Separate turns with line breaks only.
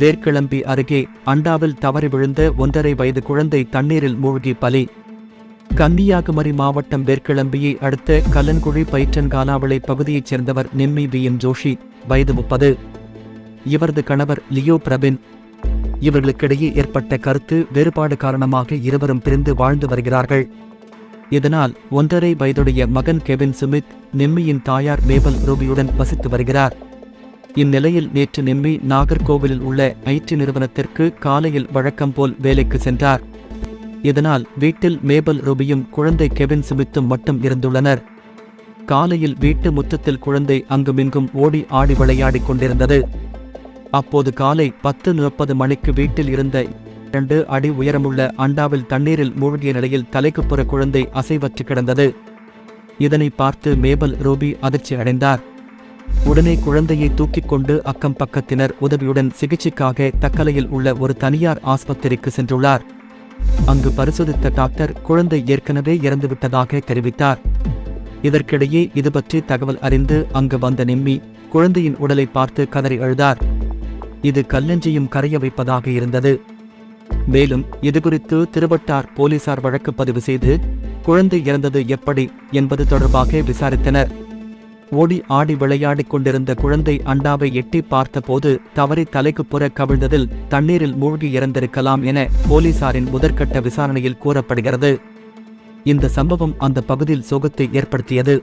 வேர்க்கிளம்பி அருகே அண்டாவில் தவறி விழுந்த ஒன்றரை வயது குழந்தை தண்ணீரில் மூழ்கி பலி. கன்னியாகுமரி மாவட்டம் வேர்க்கிளம்பியை அடுத்த கல்லன்குழி பயிற்றன்காலாவளை பகுதியைச் சேர்ந்தவர் நிம்மி வி. எம். ஜோஷி வயது முப்பது. இவரது கணவர் லியோ பிரபின். இவர்களுக்கிடையே ஏற்பட்ட கருத்து வேறுபாடு காரணமாக இருவரும் பிரிந்து வாழ்ந்து வருகிறார்கள். இதனால் ஒன்றரை வயதுடைய மகன் கெவின் சுமித் நிம்மியின் தாயார் மேபல் ரூபியுடன் வசித்து வருகிறார். இந்நிலையில் நேற்று நிம்மி நாகர்கோவிலில் உள்ள ஐடி நிறுவனத்திற்கு காலையில் வழக்கம் போல் வேலைக்கு சென்றார். இதனால் வீட்டில் மேபல் ரூபியும் குழந்தை கெவின் சுமித்தும் மட்டும் இருந்துள்ளனர். காலையில் வீட்டு முத்தத்தில் குழந்தை அங்குமிங்கும் ஓடி ஆடி விளையாடிக் கொண்டிருந்தது. அப்போது காலை பத்து முப்பது மணிக்கு வீட்டில் இருந்த இரண்டு அடி உயரமுள்ள அண்டாவில் தண்ணீரில் மூழ்கிய நிலையில் தலைக்குப்புற குழந்தை அசைவற்று கிடந்தது. இதனை பார்த்து மேபல் ரூபி அதிர்ச்சி அடைந்தார் உடனே குழந்தையை தூக்கிக் கொண்டு அக்கம் பக்கத்தினர் உதவியுடன் சிகிச்சைக்காக தக்கலையில் உள்ள ஒரு தனியார் ஆஸ்பத்திரிக்கு சென்றுள்ளார். அங்கு பரிசோதித்த டாக்டர் குழந்தை ஏற்கனவே இறந்துவிட்டதாக தெரிவித்தார். இதற்கிடையே இது பற்றி தகவல் அறிந்து அங்கு வந்த நிம்மி குழந்தையின் உடலை பார்த்து கதறி அழுதார். இது கல்லெஞ்சியும் கரைய வைப்பதாக இருந்தது. மேலும் இதுகுறித்து திருவட்டார் போலீசார் வழக்கு பதிவு செய்து குழந்தை இறந்தது எப்படி என்பது தொடர்பாக விசாரித்தனர். ஓடி ஆடி விளையாடிக் கொண்டிருந்த குழந்தை அண்டாவை எட்டி பார்த்தபோது தவறி தலைக்கு புற கவிழ்ந்ததில் தண்ணீரில் மூழ்கி இறந்திருக்கலாம் என போலீசாரின் முதற்கட்ட விசாரணையில் கூறப்படுகிறது. இந்த சம்பவம் அந்த பகுதியில் சோகத்தை ஏற்படுத்தியது.